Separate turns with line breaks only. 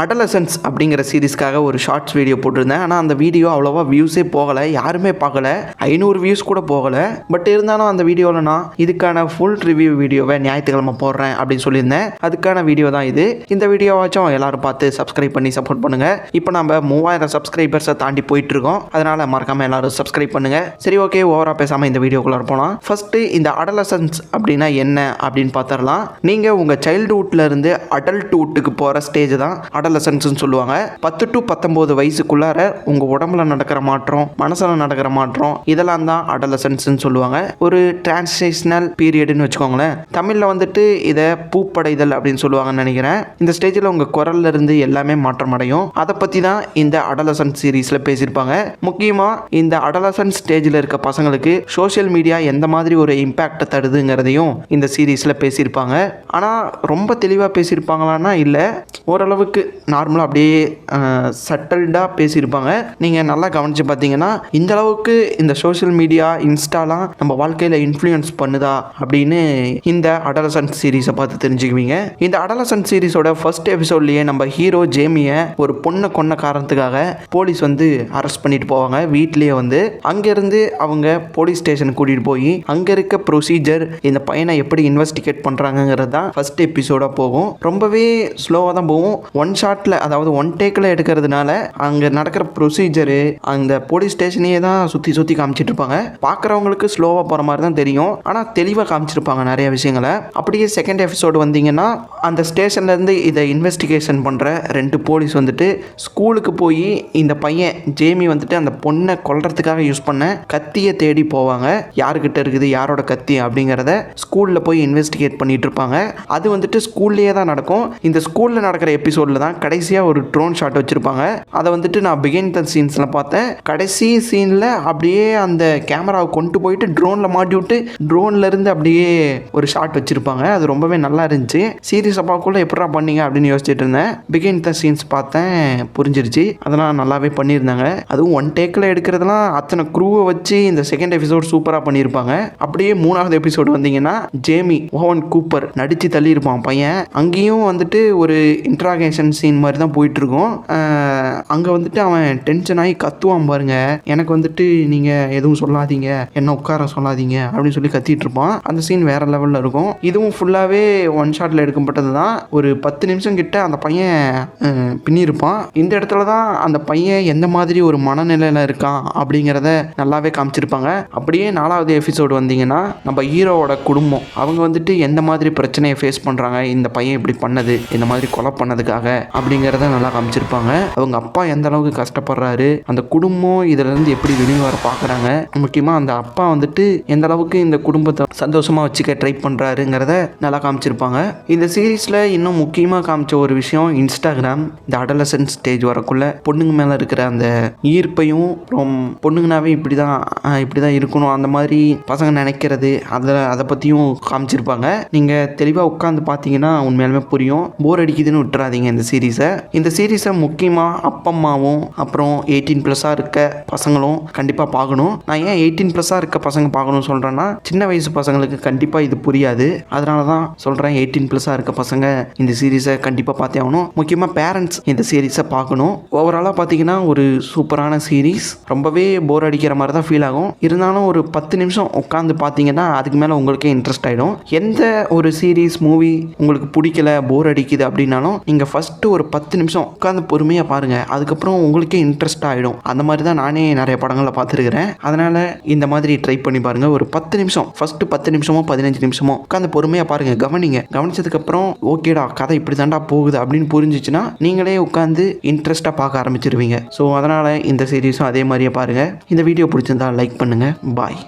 Adolescence அப்படிங்கிற சீரிஸ்க்காக ஒரு shorts video போட்டிருந்தேன். ஆனால் அந்த வீடியோ அவ்வளோவா வியூஸே போகலை யாருமே பார்க்கல. ஐநூறு வியூஸ் கூட போகலை. பட் இருந்தாலும் அந்த வீடியோவில் நான் இதுக்கான ஃபுல் ரிவ்யூ வீடியோவை ஞாயிற்றுக்கிழமை போடுறேன் அப்படின்னு சொல்லியிருந்தேன். அதுக்கான வீடியோ தான் இது. இந்த வீடியோவாச்சும் எல்லாரும் பார்த்து சப்ஸ்கிரைப் பண்ணி சப்போர்ட் பண்ணுங்கள் இப்போ நம்ம மூவாயிரம் சப்ஸ்கிரைபர்ஸை தாண்டி போயிட்டு இருக்கோம் அதனால் மறக்காமல் எல்லாரும் சப்ஸ்கிரைப் பண்ணுங்கள் சரி ஓகே ஓவராக பேசாமல் இந்த வீடியோக்குள்ளே போகலாம் ஃபஸ்ட்டு இந்த அடலசன்ஸ் அப்படின்னா என்ன அப்படின்னு பார்த்துடலாம். நீங்கள் உங்கள் சைல்டுஹுட்லேருந்து அடல்ட்ஹுட்டுக்கு போகிற ஸ்டேஜ் தான். அடலசன்ஸ்னு சொல்லுவாங்க. பத்து டு பத்தொம்போது வயசுக்குள்ளார உங்கள் உடம்புல நடக்கிற மாற்றம் மனசில் நடக்கிற மாற்றம் இதெல்லாம் தான் அடலசன்ஸ்னு சொல்லுவாங்க. ஒரு டிரான்ஸ்லேஷனல் பீரியடுன்னு வச்சுக்கோங்களேன். தமிழில் வந்துட்டு இதை பூப்படைதல் அப்படின்னு சொல்லுவாங்கன்னு நினைக்கிறேன். இந்த ஸ்டேஜில் உங்கள் குரல்ல இருந்து எல்லாமே மாற்றம் அடையும் அதை பற்றி தான் இந்த அடலசன் சீரீஸில் பேசியிருப்பாங்க. முக்கியமாக இந்த அடலசன் ஸ்டேஜில் இருக்க பசங்களுக்கு சோஷியல் மீடியா எந்த மாதிரி ஒரு இம்பேக்டை தருதுங்கிறதையும் இந்த சீரீஸில் பேசியிருப்பாங்க. ஆனால் ரொம்ப தெளிவாக பேசியிருப்பாங்களான்னா இல்லை ஓரளவுக்கு நார்மலாக அப்படியே சட்டல்டாக பேசியிருப்பாங்க. நீங்கள் நல்லா கவனித்து பார்த்தீங்கன்னா இந்த அளவுக்கு இந்த சோஷியல் மீடியா இன்ஸ்டாலாம் நம்ம வாழ்க்கையில் இன்ஃப்ளூயன்ஸ் பண்ணுதா அப்படின்னு இந்த அடலசன்ட் சீரீஸை பார்த்து தெரிஞ்சுக்குவீங்க. இந்த அடலசன்ட் சீரீஸோட ஃபர்ஸ்ட் எபிசோட்லேயே நம்ம ஹீரோ ஜேமியை ஒரு பொண்ணை கொன்ன காரணத்துக்காக போலீஸ் வந்து அரெஸ்ட் பண்ணிட்டு போவாங்க. வீட்லேயே வந்து அங்கேருந்து அவங்க போலீஸ் ஸ்டேஷன் கூட்டிகிட்டு போய் அங்கே இருக்க ப்ரொசீஜர் இந்த பையனை எப்படி இன்வெஸ்டிகேட் பண்ணுறாங்கிறது தான் ஃபர்ஸ்ட் எபிசோடாக போகும். ரொம்பவே ஸ்லோவாக தான் போகும். ஒன்ஸ் ஷாட்டில் அதாவது ஒன் டேக்கில் எடுக்கிறதுனால அங்கே நடக்கிற ப்ரொசீஜரு அந்த போலீஸ் ஸ்டேஷனையே தான் சுற்றி சுற்றி காமிச்சிட்டு இருப்பாங்க பார்க்குறவங்களுக்கு ஸ்லோவாக போகிற மாதிரி தான் தெரியும். ஆனால் தெளிவாக காமிச்சிருப்பாங்க நிறைய விஷயங்களை. அப்படியே செகண்ட் எபிசோடு வந்தீங்கன்னா அந்த ஸ்டேஷன்லேருந்து இதை இன்வெஸ்டிகேஷன் பண்ணுற ரெண்டு போலீஸ் வந்துட்டு ஸ்கூலுக்கு போய் இந்த பையன் ஜேமி வந்துட்டு அந்த பொண்ணை கொல்றதுக்காக யூஸ் பண்ண கத்தியை தேடி போவாங்க. யாருக்கிட்ட இருக்குது யாரோட கத்தி அப்படிங்கிறத ஸ்கூலில் போய் இன்வெஸ்டிகேட் பண்ணிட்டு இருப்பாங்க அது வந்துட்டு ஸ்கூல்லேயே தான் நடக்கும். இந்த ஸ்கூலில் நடக்கிற எபிசோடில் தான் கடைசியாக ஒரு ட்ரோன் ஷாட் வச்சுருப்பாங்க. அதை வந்துட்டு நான் பிகின் த சீன்ஸில் பார்த்தேன். கடைசி சீனில் அப்படியே அந்த கேமராவை கொண்டு போயிட்டு ட்ரோனில் மாட்டி விட்டு ட்ரோன்லேருந்து அப்படியே ஒரு ஷாட் வச்சுருப்பாங்க. அது ரொம்பவே நல்லா இருந்துச்சு. சீரியஸ் அப்பாக்குள்ளே எப்படா பண்ணீங்க அப்படின்னு யோசிச்சுட்டு இருந்தேன். பிகின் த சீன்ஸ் பார்த்தேன். புரிஞ்சிருச்சு. அதெல்லாம் நல்லாவே பண்ணியிருந்தாங்க. அதுவும் ஒன் டேக்கில் எடுக்கிறதுலாம் அத்தனை க்ரூவை வச்சு இந்த செகண்ட் எபிசோட் சூப்பராக பண்ணியிருப்பாங்க. அப்படியே மூணாவது எபிசோடு வந்தீங்கன்னா ஜேமி ஓவன் கூப்பர் நடித்து தள்ளியிருப்பான் பையன். அங்கேயும் வந்துட்டு ஒரு இன்ட்ராகேஷன் சீன் மாதிரி தான் போயிட்டு இருக்கும் அங்கே வந்துட்டு அவன் டென்ஷன் ஆகி கத்துவான் பாருங்க. எனக்கு வந்துட்டு நீங்கள் எதுவும் சொல்லாதீங்க. என்ன உட்கார சொல்லாதீங்க அப்படின்னு சொல்லி கத்திட்டு இருப்பான். அந்த சீன் வேற லெவலில் இருக்கும். இதுவும் ஃபுல்லாகவே ஒன் ஷாட்டில் எடுக்கப்பட்டது தான் ஒரு பத்து நிமிஷம் கிட்ட அந்த பையன் பின்னிருப்பான் இந்த இடத்துல தான் அந்த பையன் எந்த மாதிரி ஒரு மனநிலையில் இருக்கான் அப்படிங்கிறத நல்லாவே காமிச்சிருப்பாங்க. அப்படியே நாலாவது எபிசோடு வந்தீங்கன்னா நம்ம ஹீரோவோட குடும்பம். அவங்க வந்துட்டு எந்த மாதிரி பிரச்சனையை ஃபேஸ் பண்ணுறாங்க இந்த பையன் இப்படி பண்ணது. இந்த மாதிரி கொலை பண்ணதுக்காக. அப்படிங்கிறத நல்லா காமிச்சிருப்பாங்க. அவங்க அப்பா எந்த அளவுக்கு கஷ்டப்படுறாரு அந்த குடும்பம் இதுலேருந்து எப்படி வெளியே வர பார்க்குறாங்க முக்கியமாக அந்த அப்பா வந்துட்டு எந்த அளவுக்கு இந்த குடும்பத்தை சந்தோஷமாக வச்சுக்க ட்ரை பண்ணுறாருங்கிறத நல்லா காமிச்சிருப்பாங்க. இந்த சீரீஸில் இன்னும் முக்கியமாக காமிச்ச ஒரு விஷயம் இன்ஸ்டாகிராம் இந்த அடலசன் ஸ்டேஜ் வரக்குள்ள பொண்ணுங்க மேலே இருக்கிற அந்த ஈர்ப்பையும் அப்புறம் பொண்ணுங்கனாவே இப்படி தான் இப்படி தான் இருக்கணும் அந்த மாதிரி பசங்க நினைக்கிறது அதில் அதை பற்றியும் காமிச்சிருப்பாங்க. நீங்கள் தெளிவாக உட்காந்து பார்த்தீங்கன்னா உண்மையாலுமே புரியும். போர் அடிக்குதுன்னு விட்டுறாதீங்க இந்த சீரீஸ் இந்த சீரீஸை முக்கியமாக அப்பம்மாவும் அப்புறம் எயிட்டீன் ப்ளஸ்ஸாக இருக்க பசங்களும் கண்டிப்பாக பார்க்கணும். நான் ஏன் எயிட்டீன் ப்ளஸ்ஸாக இருக்க பசங்க பார்க்கணும்னு சொல்கிறேன்னா சின்ன வயசு பசங்களுக்கு கண்டிப்பாக இது புரியாது. அதனால தான் சொல்கிறேன் எயிட்டீன் ப்ளஸ்ஸாக இருக்க பசங்க இந்த சீரீஸை கண்டிப்பாக பார்த்தே ஆகணும். முக்கியமாக பேரண்ட்ஸ் இந்த சீரீஸை பார்க்கணும். ஓவராலாக பார்த்தீங்கன்னா ஒரு சூப்பரான சீரீஸ் ரொம்பவே போர் அடிக்கிற மாதிரி தான் ஃபீல் ஆகும். இருந்தாலும் ஒரு பத்து நிமிஷம் உட்காந்து பார்த்தீங்கன்னா அதுக்கு மேலே உங்களுக்கே இன்ட்ரெஸ்ட் ஆகிடும் எந்த ஒரு சீரீஸ் மூவி உங்களுக்கு பிடிக்கல போர் அடிக்குது அப்படின்னாலும் நீங்கள் ஃபஸ்ட்டு ஒரு பத்து நிமிஷம் உட்காந்து பொறுமையாக பாருங்கள் அதுக்கப்புறம் உங்களுக்கே இன்ட்ரெஸ்ட் ஆகிடும் அந்த மாதிரி தான் நானே நிறைய படங்களை பார்த்துருக்கிறேன். அதனால் இந்த மாதிரி ட்ரை பண்ணி பாருங்கள் ஒரு பத்து நிமிஷம் ஃபஸ்ட்டு பத்து நிமிஷமோ பதினஞ்சு நிமிஷமோ உட்காந்து பொறுமையாக பாருங்கள் கவனிங்க. கவனிச்சதுக்கப்புறம் ஓகேடா கதை இப்படி தாண்டா போகுது அப்படின்னு புரிஞ்சிச்சுன்னா நீங்களே உட்காந்து இன்ட்ரெஸ்ட்டாக பார்க்க ஆரம்பிச்சிருவீங்க. ஸோ அதனால் இந்த சீரீஸும் அதே மாதிரியே பாருங்கள் இந்த வீடியோ பிடிச்சிருந்தா லைக் பண்ணுங்கள் பாய்